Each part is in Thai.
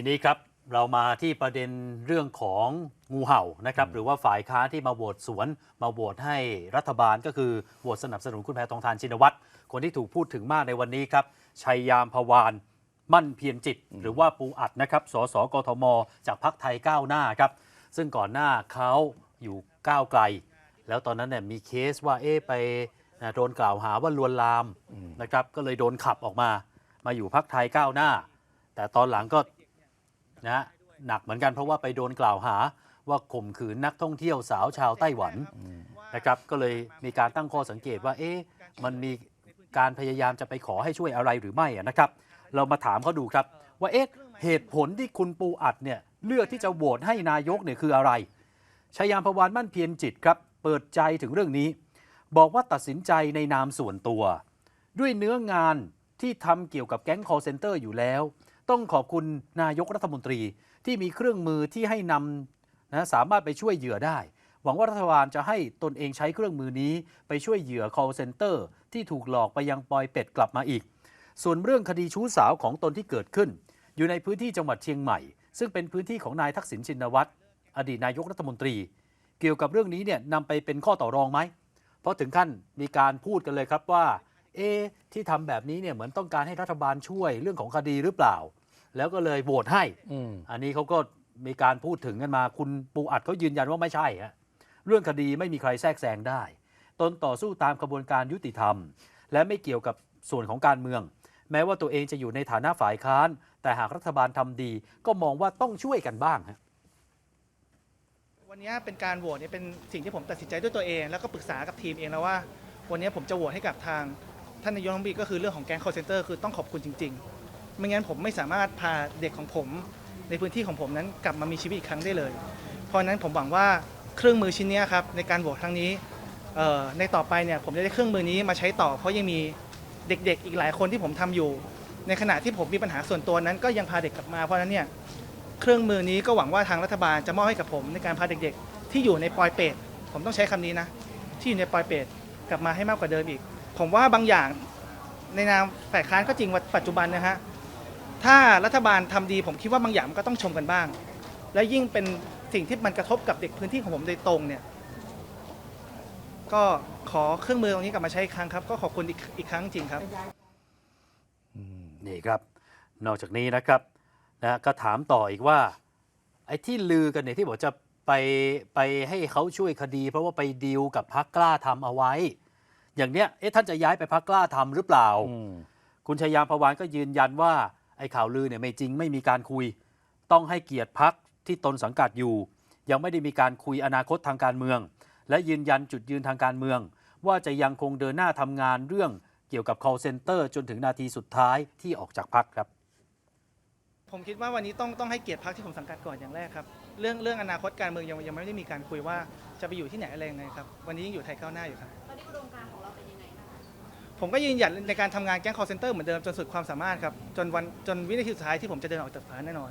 ทีนี้ครับเรามาที่ประเด็นเรื่องของงูเห่านะครับหรือว่าฝ่ายค้านที่มาโหวตสวน มาโหวตให้รัฐบาลก็คือโหวตสนับสนุนคุณแพทองทานชินวัตรคนที่ถูกพูดถึงมากในวันนี้ครับชัยยามพวานมั่นเพียรจิต หรือว่าปูอัดนะครับสสกทม จากพักไทยก้าวหน้าครับ ซึ่งก่อนหน้าเขาอยู่ก้าวไกล แล้วตอนนั้นเนี่ยมีเคสว่าเอ๊ะไปนะโดนกล่าวหาว่าลวนลามนะครับก็เลยโดนขับออกมา มาอยู่พักไทยก้าวหน้า แต่ตอนหลังก็ นะฮะหนักเหมือนกันเพราะว่าไปโดนกล่าวหาว่าข่มขืนนักท่องเที่ยวสาวชาวไต้หวันนะครับก็เลยมีการตั้งข้อสังเกตว่าเอ๊ะมันมีการพยายามจะไปขอให้ช่วยอะไรหรือไม่อะนะครับ เรามาถามเขาดูครับ ว่าเอ๊ะเหตุผลที่คุณปูอัดเนี่ยเลือกที่จะโหวตให้นายกเนี่ยคืออะไรชยามพวานมั่นเพียรจิตครับ เปิดใจถึงเรื่องนี้ บอกว่าตัดสินใจในนามส่วนตัว ด้วยเนื้องานที่ทำเกี่ยวกับแก๊ง call center อยู่แล้ว ต้องขอบคุณนายกรัฐมนตรีที่มีเครื่องมือที่ให้นำนะสามารถไปช่วยเหยื่อได้ หวังว่ารัฐบาลจะให้ตนเองใช้เครื่องมือนี้ ไปช่วยเหยื่อ call center ที่ถูกหลอกไปยังปอยเป็ดกลับมาอีก ส่วนเรื่องคดีชู้สาวของตนที่เกิดขึ้น อยู่ในพื้นที่จังหวัดเชียงใหม่ ซึ่งเป็นพื้นที่ของนายทักษิณชินวัตรอดีตนายกรัฐมนตรี เกี่ยวกับเรื่องนี้เนี่ยนำไปเป็นข้อต่อรองไหมเพราะถึงขั้นมีการพูดกันเลยครับว่า เอ๊ะที่ทำแบบนี้เนี่ยเหมือนต้องการให้รัฐบาลช่วยเรื่องของคดีหรือเปล่า แล้วก็เลยโหวตให้อืมอันนี้เขาก็มีการพูดถึงกันมา คุณปูอัดเขายืนยันว่าไม่ใช่ฮะเรื่องคดีไม่มีใครแทรกแซงได้ ตนต่อสู้ตามกระบวนการยุติธรรม และไม่เกี่ยวกับส่วนของการเมือง แม้ว่าตัวเองจะอยู่ในฐานะฝ่ายค้าน แต่หากรัฐบาลทำดี ก็มองว่าต้องช่วยกันบ้างฮะวันนี้เป็นการโหวตเนี่ยเป็นสิ่งที่ผมตัดสินใจด้วยตัวเอง แล้วก็ปรึกษากับทีมเองแล้วว่า วันนี้ผมจะโหวตให้กับทาง ท่านนายกรัฐมนตรีก็คือเรื่องของแก๊ง call center คือต้องขอบคุณจริง ๆ ไม่งั้นผมไม่สามารถพาเด็กของผมในพื้นที่ของผมนั้นกลับมามีชีวิตอีกครั้งได้เลย เพราะฉะนั้นผมหวังว่าเครื่องมือชิ้นนี้ครับในการโหวตครั้งนี้เอ่อในต่อไปเนี่ยผมจะได้เครื่องมือนี้มาใช้ต่อ เพราะยังมีเด็กๆ อีกหลายคนที่ผมทำอยู่ ในขณะที่ผมมีปัญหาส่วนตัวนั้นก็ยังพาเด็กกลับมาเพราะฉะนั้นเนี่ยเครื่องมือนี้ก็หวังว่าทางรัฐบาลจะมอบให้กับผมในการพาเด็กๆ ที่อยู่ในปอยเป็ดผมต้องใช้คำนี้นะ ที่อยู่ในปอยเป็ดกลับมาให้มากกว่าเดิมอีก ผมว่าบางอย่างในนามฝ่ายค้านก็จริงว่าปัจจุบันนะฮะถ้ารัฐบาลทำดีผมคิดว่าบางอย่างมันก็ต้องชมกันบ้าง และยิ่งเป็นสิ่งที่มันกระทบกับเด็กพื้นที่ของผมโดยตรงเนี่ยก็ขอเครื่องมือตรงนี้กลับมาใช้อีกครั้งครับ ก็ขอบคุณอีกครั้งจริงครับนี่ครับ นอกจากนี้นะครับนะก็ถามต่ออีกว่า ไอ้ที่ลือกันเนี่ยที่บอกจะไปไปให้เขาช่วยคดี เพราะว่าไปดีลกับพักกล้าทำเอาไว้ อย่างเนี้ยเอ๊ะท่านจะย้ายไปพักกล้าทำหรือเปล่าอืมคุณชยามพวานก็ยืนยันว่าไอ้ข่าวลือเนี่ยไม่จริงไม่มีการคุย ต้องให้เกียรติพักที่ตนสังกัดอยู่ ยังไม่ได้มีการคุยอนาคตทางการเมือง และยืนยันจุดยืนทางการเมือง ว่าจะยังคงเดินหน้าทำงานเรื่องเกี่ยวกับ call center จนถึงนาทีสุดท้ายที่ออกจากพักครับ ผมคิดว่าวันนี้ต้องต้องให้เกียรติพรรคที่ผมสังกัดก่อนอย่างแรกครับ เรื่องเรื่องอนาคตการเมืองยังยังไม่ได้มีการคุยว่าจะไปอยู่ที่ไหนอะไรยังไงครับ วันนี้ยังอยู่ไทยก้าวหน้าอยู่ครับ ผมก็ยืนหยันในการทำงานแก๊ง call center เหมือนเดิมจนสุดความสามารถครับ จนวันจนวินาทีสุดท้ายที่ผมจะเดินออกจากศาลแน่นอน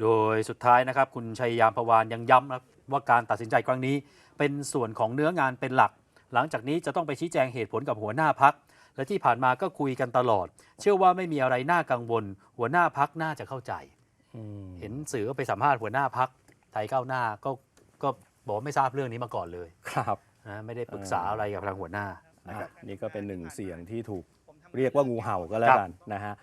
โดยสุดท้ายนะครับคุณชัยยามพวานยังย้ำนะว่าการตัดสินใจครั้งนี้ เป็นส่วนของเนื้องานเป็นหลัก หลังจากนี้จะต้องไปชี้แจงเหตุผลกับหัวหน้าพัก และที่ผ่านมาก็คุยกันตลอด เชื่อว่าไม่มีอะไรน่ากังวล หัวหน้าพักน่าจะเข้าใจอืมเห็นสื่อก็ไปสัมภาษณ์หัวหน้าพักไทยก้าวหน้าก็ก็บอกว่าไม่ทราบเรื่องนี้มาก่อนเลย ครับ นะไม่ได้ปรึกษาอะไรกับทางหัวหน้านะครับนี่ก็เป็นหนึ่งเสียงที่ถูกเรียกว่างูเห่าก็แล้วกันนะฮะ